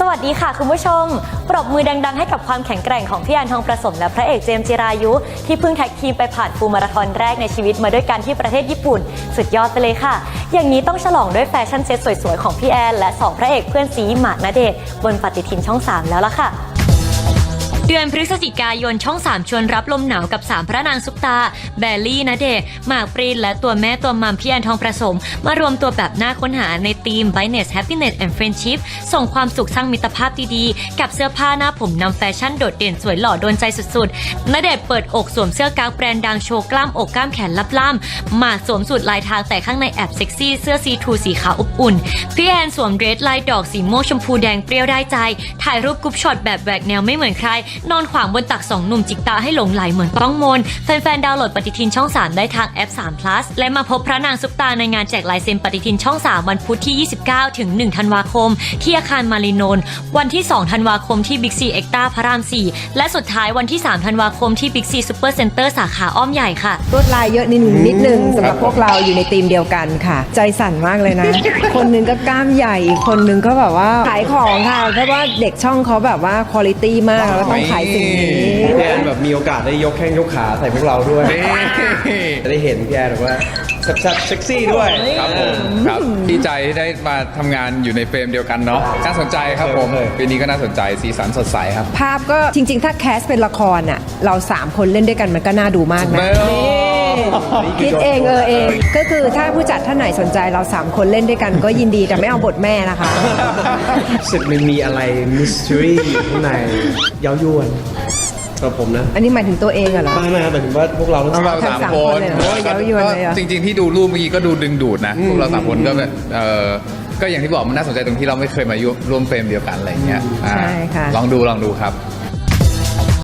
สวัสดีค่ะคุณผู้ชม ปรบมือดังๆ ให้กับความแข็งแกร่งของพี่แอนทองประสมและพระเอกเจมส์จิรายุ ที่เพิ่งแท็กทีมไปผ่านฟูลมาราธอนแรกในชีวิตมาด้วยกันที่ประเทศญี่ปุ่น สุดยอดไปเลยค่ะ อย่างนี้ต้องฉลองด้วยแฟชั่นเซ็ตสวยๆ ของพี่แอน และสองพระเอกเพื่อนซีหมากณเดชน์บนปฏิทินช่อง 3 แล้วล่ะค่ะ เดือนพฤศจิกายนช่อง 3 ชวนรับลมหนาวกับ 3 พระนางซุปตา แบลลี่นะเดชหมากปรีนและตัวแม่ตัวมัมพี่แอนทองประสม มารวมตัวแบบน่าค้นหาในทีม b i n e s s Happiness and Friendship ส่งความสุขสร้างมิตรภาพดีๆ กับเสื้อผ้าหน้าผมนำแฟชั่นโดดเด่นสวยหล่อโดนใจสุดๆณเดชเปิดอกสวมเสื้อกางแบรนด์ดังโชว์กล้ามอกกล้ามแขนลับล่ำหมากสวมสูทลายทางแต่ข้างในแอบเซ็กซี่เสื้อซีทูสีขาวอบอุ่นพี่แอนสวมเดรสลายดอกสีม่วงชมพูแดงเปรี้ยวได้ใจ ถ่ายรูปกรุ๊ปช็อตแบบแหวกแนวไม่เหมือนใครนอนขวางบนตักสองหนุ่มจิกตาให้หลงไหลเหมือนต้องมน แฟนๆ ดาวน์โหลดปฏิทินช่อง 3 ได้ทางแอป 3 plus และมาพบพระนางซุปตาในงานแจกลายเซ็นปฏิทินช่อง 3 วันพุธที่ 29 ถึง 1 ธันวาคม ที่อาคารมารีนนท์วันที่ 2 ธันวาคมที่บิ๊กซีเอ็กตาพระราม 4 และสุดท้ายวันที่ 3 ธันวาคมที่บิ๊กซีซูเปอร์เซ็นเตอร์สาขาอ้อมใหญ่ค่ะ ลวดลายเยอะนิดนึงนิดนึงสำหรับพวกเราอยู่ในทีมเดียวกันค่ะ ใจสั่นมากเลยนะ คนหนึงก็กล้ามใหญ่อีกคนหนึงก็แบบว่าขายของค่ะเพราะว่าเด็กช่องเขาแบบว่าคุณภาพมากแล้วต้องขายสิ่งนี้พี่แอนแบบมีโอกาสได้ยกแข้งยกขาใส่พวกเราด้วยจะได้เห็นพี่แอนแบบว่าแซ่บๆเซ็กซี่ด้วยครับผมครับดีใจที่ได้มาทำงานอยู่ในเฟรมเดียวกันเนาะน่าสนใจครับผมเลยปีนี้ก็น่าสนใจสีสันสดใสครับ ภาพก็จริง ๆ ถ้าแคสเป็นละครอะเราสามคนเล่นด้วยกันมันก็น่าดูมากนะเบลนี่คิดเองเออเอง ก็คือถ้าผู้จัดท่านไหนสนใจเราสามคนเล่นด้วยกันก็ยินดีแต่ไม่เอาบทแม่นะคะ รู้สึกมันมีอะไรมิส t รีข้างในเย้ายวนสำหรับผมนะอันนี้หมายถึงตัวเองอะเหรอ ไม่ไม่ครับหมายถึงว่าพวกเราทั้งเราสามสามสามคคนนเลยเหรอโอ้ยเย้ายวนเลยเหรอจริงๆที่ดูรูปเมื่อกี้ก็ดูดึงดูดนะพวกเราสามคนก็แบบเออก็อย่างที่บอกมันน่าสนใจตรงที่เราไม่เคยมาร่วมเฟรมเดียวกันอะไรอย่างเงี้ยอ่าใช่ค่ะ ลองดูลองดูครับ